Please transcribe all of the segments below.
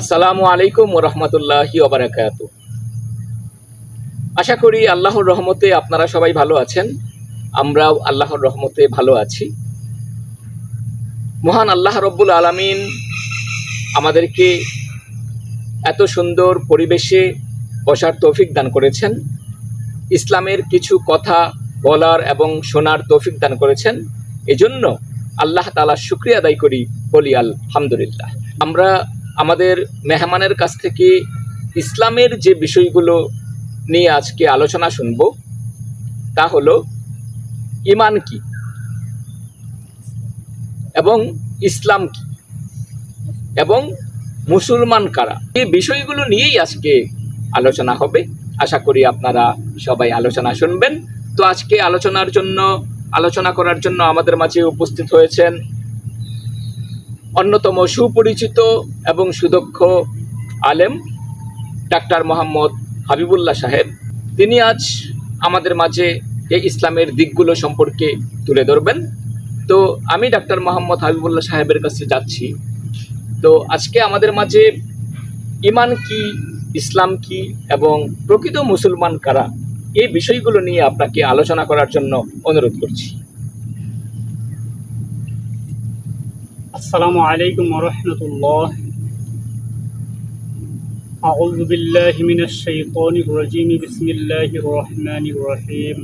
আসসালামু আলাইকুম রহমতুল্লাহি ওবরাকাত আশা করি আল্লাহর রহমতে আপনারা সবাই ভালো আছেন। আমরাও আল্লাহর রহমতে ভালো আছি। মহান আল্লাহ রব্বুল আলামিন আমাদেরকে এত সুন্দর পরিবেশে বসার তৌফিক দান করেছেন। ইসলামের কিছু কথা বলার এবং শোনার তৌফিক দান করেছেন। এজন্য আল্লাহ তালা শুক্রিয়া আদায় করি বলি আলহামদুলিল্লাহ। আমরা আমাদের মেহমানের কাছ থেকে ইসলামের যে বিষয়গুলো নিয়ে আজকে আলোচনা শুনব, তা হলো ইমান কি? এবং ইসলাম কি? এবং মুসলমান কারা? এই বিষয়গুলো নিয়েই আজকে আলোচনা হবে। আশা করি আপনারা সবাই আলোচনা শুনবেন। তো আজকে আলোচনার জন্য, আলোচনা করার জন্য আমাদের মাঝে উপস্থিত হয়েছেন অন্যতম সুপরিচিত এবং সুদক্ষ আলেম, ডাক্তার মোহাম্মদ হাবিবুল্লাহ সাহেব। তিনি আজ আমাদের মাঝে এই ইসলামের দিকগুলো সম্পর্কে তুলে ধরবেন। তো আমি ডাক্তার মোহাম্মদ হাবিবুল্লাহ সাহেবের কাছে যাচ্ছি। তো আজকে আমাদের মাঝে ইমান কি, ইসলাম কি এবং প্রকৃত মুসলমান কারা, এই বিষয়গুলো নিয়ে আপনাকে আলোচনা করার জন্য অনুরোধ করছি। السلام عليكم ورحمة الله أعوذ بالله من الشيطان الرجيم بسم الله الرحمن الرحيم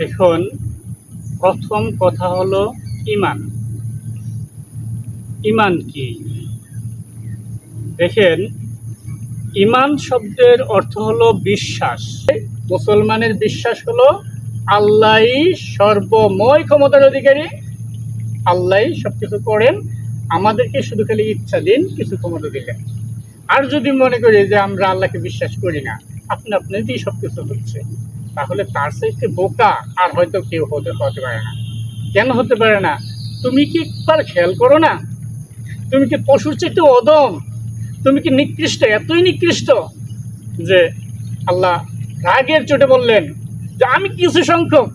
এখন প্রথম কথা হলো ইমান ইমান কি দেখেন ইমান শব্দের অর্থ হলো বিশ্বাস মুসলমানের বিশ্বাস হলো আল্লাহ সর্বময় ক্ষমতার অধিকারী আল্লাহ সব কিছু করেন, আমাদেরকে শুধু খালি ইচ্ছা দিন, কিছু ক্ষমতা দিলেন। আর যদি মনে করি যে আমরা আল্লাহকে বিশ্বাস করি না, আপনি আপনাদেরই সব কিছু হচ্ছে, তাহলে তার সাথে বোকা আর হয়তো কেউ হতে হতে পারে না। কেন হতে পারে না? তুমি কি একবার খেয়াল করো না? তুমি কি পশুর চেয়ে অদম? তুমি কি নিকৃষ্ট? এতই নিকৃষ্ট যে আল্লাহ রাগের চোটে বললেন যে আমি কিছু সংখ্যক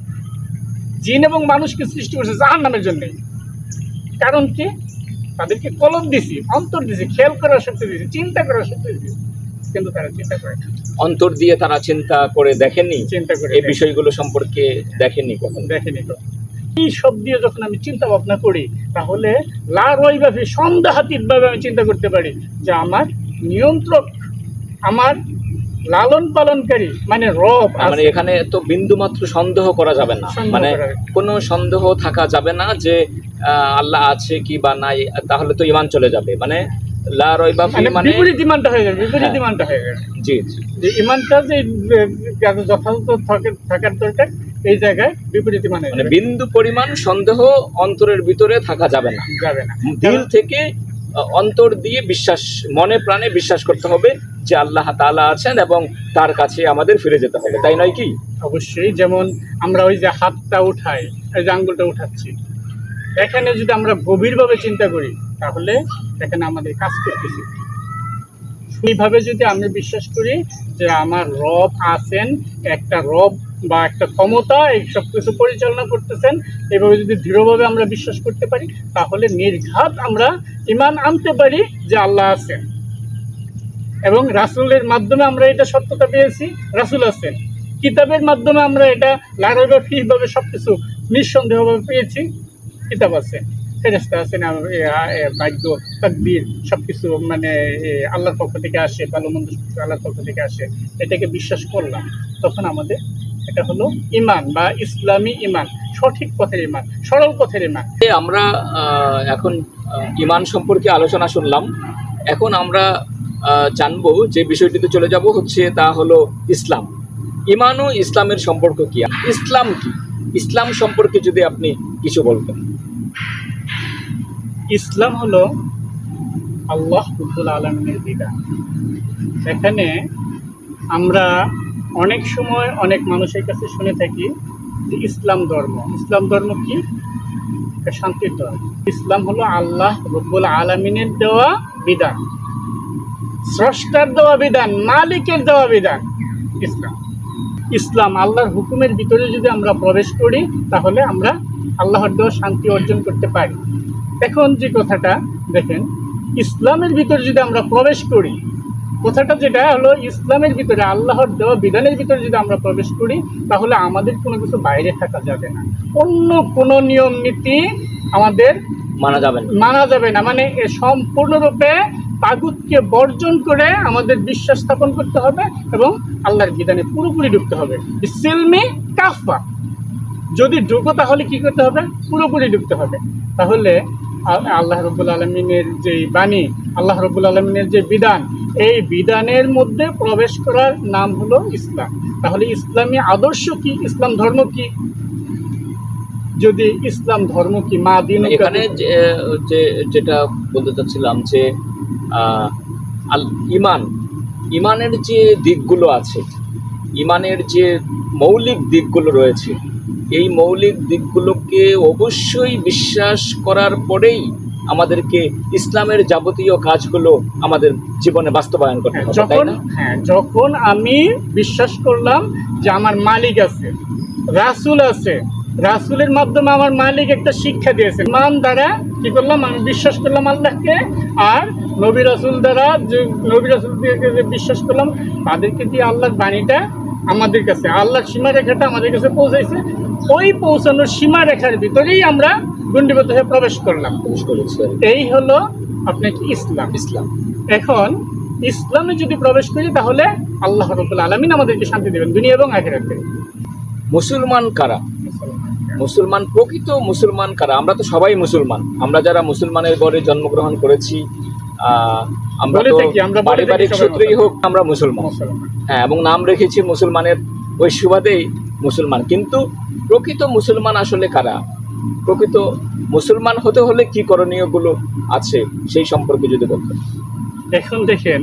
জিন এবং মানুষকে সৃষ্টি করছে জাহান নামের জন্যে। কারণ কি? তাদেরকে কলম দিছি অন্তর দিছি খেয়াল করার শক্তি দিছি চিন্তা করার শক্তি দিছি। কিন্তু তারা চিন্তা করে না। অন্তর দিয়ে তারা চিন্তা করে দেখেননি চিন্তা করে এই বিষয়গুলো সম্পর্কে দেখেননি কখন? দেখেনি তো এই সব দিয়ে যখন আমি চিন্তা ভাবনা করি তাহলে লারইভাবে সন্দেহাতীতভাবে আমি চিন্তা করতে পারি যে আমার নিয়ন্ত্রক আমার লালন পালনকারী মানে রব মানে এখানে তো বিন্দু মাত্র সন্দেহ করা যাবে না। মানে। কোনো সন্দেহ থাকা যাবে না যে আল্লাহ আছে কি বা নাই তাহলে তো ইমান চলে যাবে। মানে লা রইবা ফি মানে মানে বিপরীত ইমানটা হয়ে বিপরীত হ্যাঁ। ইমানটা হয়ে যাবে জি জি। যে ইমানটা যে যথাযথ থাকে- থাকার দরকার এই জায়গায় বিপরীত মানে বিন্দু পরিমাণ সন্দেহ অন্তরের ভিতরে থাকা যাবে না। যাবে না। দিল থেকে অন্তর দিয়ে বিশ্বাস, মনে প্রাণে বিশ্বাস করতে হবে যে আল্লাহ তাআলা আছেন এবং তার কাছে আমাদের ফিরে যেতে হবে, তাই নয় কি? অবশ্যই, যেমন আমরা ওই যে হাতটা উঠাই, এই যে আঙ্গুলটা উঠাচ্ছি, এখানে যদি আমরা গভীরভাবে চিন্তা করি, তাহলে এখানে আমাদের কাজ করতেছি। সেইভাবে যদি আমি বিশ্বাস করি যে আমার রব আছেন, একটা রব বা একটা ক্ষমতা এই সব কিছু পরিচালনা করতেছেন, এভাবে যদি দৃঢ়ভাবে আমরা বিশ্বাস করতে পারি, তাহলে নির্ঘাত আমরা ইমান আনতে পারি যে আল্লাহ আছেন। এবং রাসূলের মাধ্যমে আমরা এটা সত্যতা পেয়েছি, রাসূল আছেন। কিতাবের মাধ্যমে আমরা এটা লাগাইবা ফিভাবে সব কিছু নিঃসন্দেহভাবে পেয়েছি, কিতাব আছে ফেরেস্তা আছেন বাক্য তাকবীর সব কিছু মানে আল্লাহর পক্ষ থেকে আসে, ভালো মন্দ আল্লাহর পক্ষ থেকে আসে, এটাকে বিশ্বাস করলাম, তখন আমাদের এটা হলো ইমান বা ইসলামী ইমান সঠিক পথের ইমান সরল পথের ইমান। আমরা এখন ইমান সম্পর্কে আলোচনা শুনলাম। এখন আমরা জানব যে বিষয়টিতে চলে যাব হচ্ছে তা হলো ইসলাম। ইমান ও ইসলামের সম্পর্ক কি? ইসলাম কি? ইসলাম সম্পর্কে যদি আপনি কিছু বলতেন। ইসলাম হলো আল্লাহ আলমিনের বিধান। এখানে আমরা অনেক সময় অনেক মানুষের কাছে শুনে থাকি যে ইসলাম ধর্ম। ইসলাম ধর্ম কি? শান্তির ধর্ম। ইসলাম হলো আল্লাহ রব্বুল আলমিনের দেওয়া বিধান। স্রষ্টার দেওয়া বিধান, মালিকের দেওয়া বিধান ইসলাম। ইসলাম আল্লাহর হুকুমের ভিতরে যদি আমরা প্রবেশ করি, তাহলে আমরা আল্লাহর দেওয়া শান্তি অর্জন করতে পারি। এখন যে কথাটা, দেখেন, ইসলামের ভিতরে যদি আমরা প্রবেশ করি কথাটা যেটা হলো ইসলামের ভিতরে আল্লাহর দেওয়া বিধানের ভিতরে যদি আমরা প্রবেশ করি তাহলে আমাদের কোনো কিছু বাইরে থাকা যাবে না। অন্য কোনো নিয়ম নীতি আমাদের মানা যাবে না। মানা যাবে না। মানে এ সম্পূর্ণরূপে তাগুতকে বর্জন করে আমাদের বিশ্বাস স্থাপন করতে হবে এবং আল্লাহর বিধানে পুরোপুরি ঢুকতে হবে। সিলমি কাফা যদি ঢুকো তাহলে কি করতে হবে? পুরোপুরি ঢুকতে হবে। তাহলে আল্লাহ রবুল আলমিনের যে বাণী আল্লাহ রবুল আলমিনের যে বিধান এই বিধানের মধ্যে প্রবেশ করার নাম হলো ইসলাম। তাহলে ইসলামী আদর্শ কি? ইসলাম ধর্ম কি? যদি ইসলাম ধর্ম কি, মা দিন এখানে যে যেটা বলতে চাচ্ছিলাম যে ইমান, ইমানের যে দিকগুলো আছে, ইমানের যে মৌলিক দিকগুলো রয়েছে, এই মৌলিক দিকগুলোকে অবশ্যই বিশ্বাস করার পরেই আমাদেরকে ইসলামের যাবতীয় কাজগুলো আমাদের জীবনে বাস্তবায়ন করতে হবে যখন হ্যাঁ যখন আমি বিশ্বাস করলাম যে আমার মালিক আছে রাসূল আছে রাসূলের মাধ্যমে আমার মালিক একটা শিক্ষা দিয়েছে। মান দ্বারা কি করলাম? আমি বিশ্বাস করলাম আল্লাহকে আর নবী রাসূল দ্বারা যে নবী রাসুল দিয়ে যে বিশ্বাস করলাম তাদেরকে দিয়ে আল্লাহর বাণীটা আমাদের কাছে আল্লাহর সীমারেখাটা আমাদের কাছে পৌঁছাইছে। ওই পৌঁছানোর সীমারেখার ভিতরেই আমরা গণ্ডিবদ্ধ হয়ে প্রবেশ করলাম। এই হলো আপনার কি ইসলাম। ইসলাম। এখন ইসলামে যদি প্রবেশ করি তাহলে আল্লাহ রবুল আলমিন আমাদেরকে শান্তি দেবেন দুনিয়া এবং আখেরাতে। মুসলমান কারা? মুসলমান প্রকৃত মুসলমান কারা? আমরা তো সবাই মুসলমান। আমরা যারা মুসলমানের ঘরে জন্মগ্রহণ করেছি আমরা তো পারিবারিক সূত্রেই হোক আমরা মুসলমান। হ্যাঁ এবং নাম রেখেছি মুসলমানের ওই সুবাদেই মুসলমান। কিন্তু প্রকৃত মুসলমান আসলে কারা? প্রকৃত মুসলমান হতে হলে কি করণীয়গুলো আছে সেই সম্পর্কে যদি বলতেন এখন দেখেন,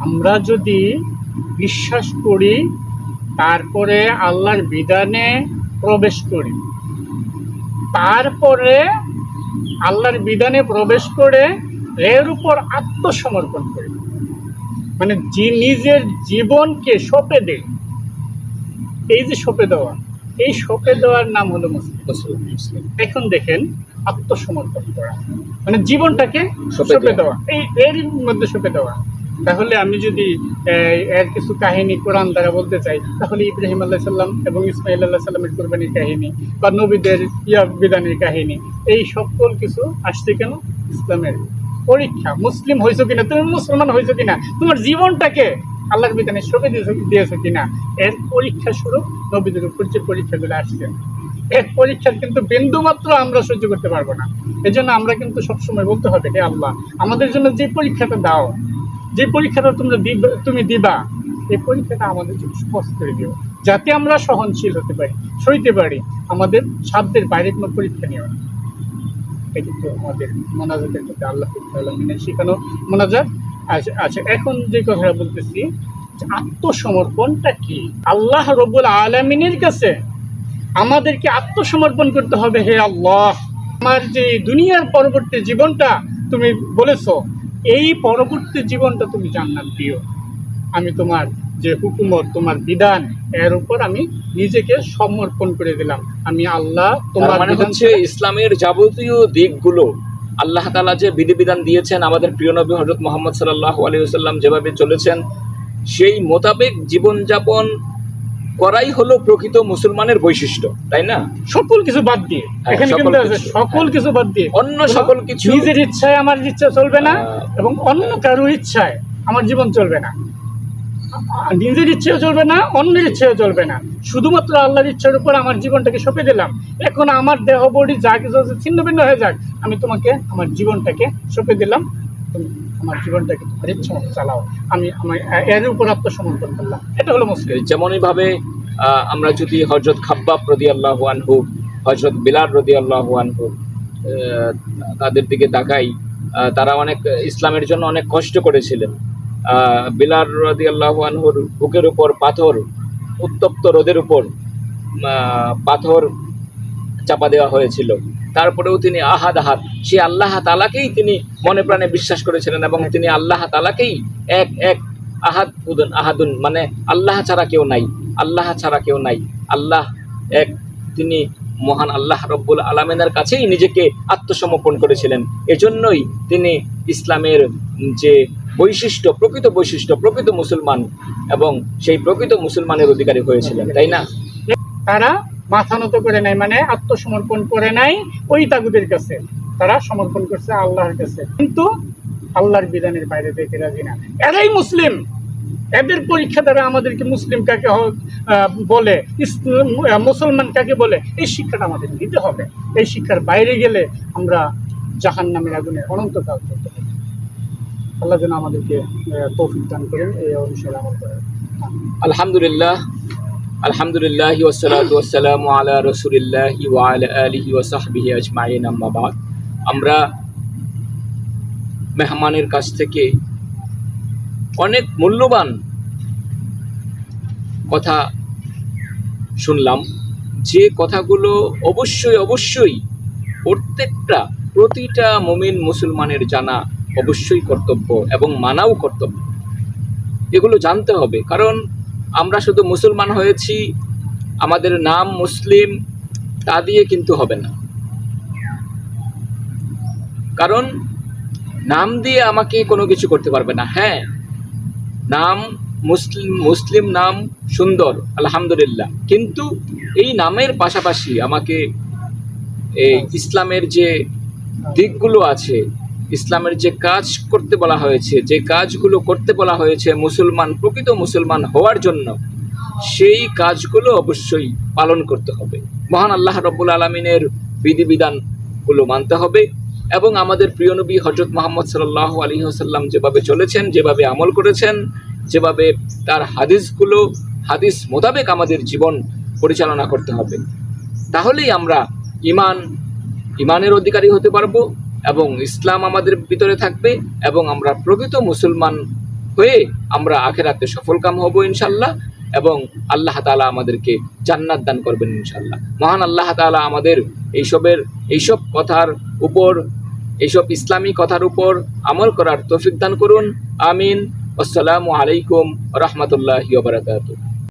আমরা যদি বিশ্বাস করি, তারপরে আল্লাহর বিধানে প্রবেশ করি, তারপরে আল্লাহর বিধানে প্রবেশ করে এর উপর আত্মসমর্পণ করি। মানে যে নিজের জীবনকে সঁপে দেয়। এই যে সঁপে দেওয়া এই সঁপে দেওয়ার নাম হলো মুসলিম। এখন দেখেন আত্মসমর্পণ করা। মানে জীবনটাকে সঁপে। দেওয়া। এই এর মধ্যে সঁপে দেওয়া। তাহলে আমি যদি এর কিছু কাহিনী কোরআন দ্বারা বলতে চাই তাহলে ইব্রাহিম আল্লাহ সাল্লাম এবং ইসমাইল আল্লাহ সাল্লামের কোরবানির কাহিনী বা নবীদের ইয়া বিধানের কাহিনী এই সকল কিছু আসছে কেন? ইসলামের পরীক্ষা। মুসলিম হয়েছো কিনা? তুমি মুসলমান হয়েছো কিনা? তোমার জীবনটাকে আল্লাহর বিধানে সঁপে দিয়েছ কিনা? এর পরীক্ষা স্বরূপ নবীদের উপর যে পরীক্ষাগুলো আসছে। এর পরীক্ষার কিন্তু বিন্দু মাত্র আমরা সহ্য করতে পারব না। এই জন্য আমরা কিন্তু সবসময় বলতে হবে, হে আল্লাহ, আমাদের জন্য যে পরীক্ষাটা দাও, যে পরীক্ষাটা তোমরা তুমি দিবা, এই পরীক্ষাটা আমাদের জন্য সহজ করে দিও। যাতে আমরা সহনশীল হতে পারি, সইতে পারি, আমাদের সাধ্যের বাইরে কোনো পরীক্ষা নিও না এটা কিন্তু আমাদের মোনাজাতের ক্ষেত্রে আল্লাহ শেখানো মোনাজাত। আচ্ছা আচ্ছা এখন যে কথাটা বলতেছি আত্মসমর্পণটা কি? আল্লাহ রবুল আলমিনের কাছে আমাদেরকে আত্মসমর্পণ করতে হবে হে আল্লাহ। আমার যে দুনিয়ার পরবর্তী জীবনটা তুমি বলেছ এই পরবর্তী জীবনটা তুমি জান্নাত দিও। আমি তোমার যে হুকুমত তোমার বিধান এর উপর আমি নিজেকে সমর্পণ করে দিলাম। আমি আল্লাহ তোমার মানে হচ্ছে ইসলামের যাবতীয় দিকগুলো আল্লাহ তালা যে বিধিবিধান দিয়েছেন আমাদের প্রিয় নবী হজরত মোহাম্মদ সাল্লাহ আলিয়াল্লাম যেভাবে চলেছেন সেই মোতাবেক জীবনযাপন করাই হলো প্রকৃত মুসলমানের বৈশিষ্ট্য তাই না? সকল কিছু বাদ দিয়ে হ্যাঁ, এখানে সকল কিন্তু কিছু, সকল হ্যাঁ। কিছু বাদ দিয়ে। অন্য সকল কিছু নিজের ইচ্ছায় আমার ইচ্ছা চলবে না এবং অন্য কারও ইচ্ছায় আমার জীবন চলবে না। নিজের ইচ্ছেও চলবে না, অন্যের ইচ্ছেও চলবে না। শুধুমাত্র আল্লাহর ইচ্ছার উপর আমার জীবনটাকে সঁপে দিলাম। এখন আমার দেহ বডি যা কিছু আছে, ছিন্ন ভিন্ন হয়ে যাক। আমি তোমাকে আমার জীবনটাকে সঁপে দিলাম। তুমি আমার জীবনটাকে তোমার ইচ্ছা চালাও। আমি আমার, এর উপর আত্মসমর্পণ করলাম। এটা হলো মুসলিম। যেমনই ভাবে আমরা যদি হজরত খাব্বাব রদি আল্লাহ আনহু হজরত বিলাল রদি আল্লাহ আনহু তাদের দিকে তাকাই তারা অনেক, ইসলামের জন্য অনেক কষ্ট করেছিলেন। আহ, বিলাল রদি আল্লাহ আনহুর বুকের উপর পাথর উত্তপ্ত রোদের উপর পাথর চাপা দেওয়া হয়েছিল। তারপরেও তিনি আহাদ আহাদ সে আল্লাহ তালাকেই তিনি মনে প্রাণে বিশ্বাস করেছিলেন এবং তিনি আল্লাহ তালাকেই এক এক আহাদ উদুন আহাদুন মানে আল্লাহ ছাড়া কেউ নাই আল্লাহ ছাড়া কেউ নাই আল্লাহ এক তিনি মহান আল্লাহ রব্বুল আলমিনের কাছেই নিজেকে আত্মসমর্পণ করেছিলেন। এজন্যই তিনি ইসলামের যে বৈশিষ্ট্য, প্রকৃত বৈশিষ্ট্য, প্রকৃত মুসলমান এবং সেই প্রকৃত মুসলমানের অধিকারী হয়েছিলেন, তাই না? তারা মাথা নত করে নাই মানে আত্মসমর্পণ করে নাই ওই তাগুদের কাছে। তারা সমর্পণ করছে আল্লাহর কাছে। কিন্তু আল্লাহর বিধানের বাইরে যেতে রাজি না। এরাই মুসলিম। এদের পরীক্ষা দ্বারা আমাদেরকে মুসলিম কাকে বলে মুসলমান কাকে বলে, এই শিক্ষাটা আমাদের দিতে হবে। এই শিক্ষার বাইরে গেলে আমরা জাহান নামের আগুনে অনন্তকাল করতে হবে আল্লাহ যেন আমাদেরকে তৌফিক দান করেন, এই অনুসারে আমল করেন। আলহামদুলিল্লাহ আলহামদুলিল্লাহ ওসালাত ওয়াসালাম আলা রসুলিল্লাহ ওয়ালা আলিহি ওসাহবিহি আজমাইন আম্মাবাদ আমরা মেহমানের কাছ থেকে অনেক মূল্যবান কথা শুনলাম। যে কথাগুলো অবশ্যই অবশ্যই প্রত্যেকটা, প্রতিটা মমিন মুসলমানের জানা অবশ্যই কর্তব্য এবং মানাও কর্তব্য। এগুলো জানতে হবে। কারণ আমরা শুধু মুসলমান হয়েছি, আমাদের নাম মুসলিম, তা দিয়ে কিন্তু হবে না। কারণ নাম দিয়ে আমাকে কোনো কিছু করতে পারবে না। হ্যাঁ নাম মুসলিম মুসলিম নাম সুন্দর, আলহামদুলিল্লাহ। কিন্তু এই নামের পাশাপাশি আমাকে এই ইসলামের যে দিকগুলো আছে ইসলামের যে কাজ করতে বলা হয়েছে, যে কাজগুলো করতে বলা হয়েছে মুসলমান, প্রকৃত মুসলমান হওয়ার জন্য, সেই কাজগুলো অবশ্যই পালন করতে হবে। মহান আল্লাহ রব্বুল আলমিনের বিধিবিধানগুলো মানতে হবে এবং আমাদের প্রিয় নবী হজরত মোহাম্মদ সাল্লাহ আলী হাসাল্লাম যেভাবে চলেছেন, যেভাবে আমল করেছেন, যেভাবে তার হাদিসগুলো, হাদিস মোতাবেক আমাদের জীবন পরিচালনা করতে হবে। তাহলেই আমরা ইমান, ইমানের অধিকারী হতে পারব এবং ইসলাম আমাদের ভিতরে থাকবে এবং আমরা প্রকৃত মুসলমান হয়ে আমরা আখেরাতে সফলকাম হব ইনশাল্লাহ এবং আল্লাহ তাআলা আমাদেরকে জান্নাত দান করবেন ইনশাল্লাহ। মহান আল্লাহ তাআলা আমাদের এইসবের, এইসব কথার উপর, এইসব ইসলামী কথার উপর আমল করার তৌফিক দান করুন। আমিন। আসসালামু আলাইকুম রহমতুল্লাহ বারাকাতুহ।